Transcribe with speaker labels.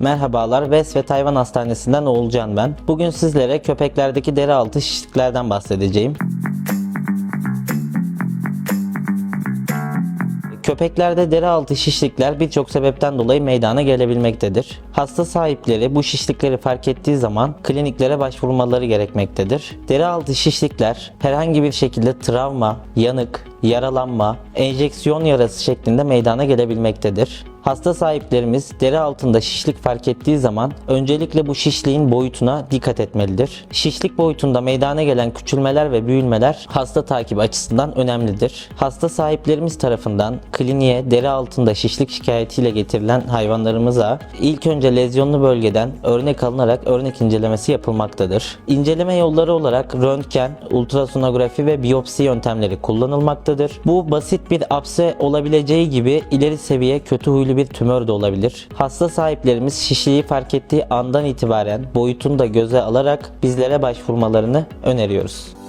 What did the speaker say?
Speaker 1: Merhabalar, Ves ve Tayvan Hastanesi'nden Oğulcan ben. Bugün sizlere köpeklerdeki deri altı şişliklerden bahsedeceğim. Köpeklerde deri altı şişlikler birçok sebepten dolayı meydana gelebilmektedir. Hasta sahipleri bu şişlikleri fark ettiği zaman kliniklere başvurmaları gerekmektedir. Deri altı şişlikler herhangi bir şekilde travma, yanık, yaralanma, enjeksiyon yarası şeklinde meydana gelebilmektedir. Hasta sahiplerimiz deri altında şişlik fark ettiği zaman öncelikle bu şişliğin boyutuna dikkat etmelidir. Şişlik boyutunda meydana gelen küçülmeler ve büyülmeler hasta takibi açısından önemlidir. Hasta sahiplerimiz tarafından kliniğe deri altında şişlik şikayetiyle getirilen hayvanlarımıza ilk önce lezyonlu bölgeden örnek alınarak örnek incelemesi yapılmaktadır. İnceleme yolları olarak röntgen, ultrasonografi ve biyopsi yöntemleri kullanılmaktadır. Bu basit bir apse olabileceği gibi ileri seviye kötü huylu bir tümör de olabilir. Hasta sahiplerimiz şişliği fark ettiği andan itibaren boyutunu da göze alarak bizlere başvurmalarını öneriyoruz.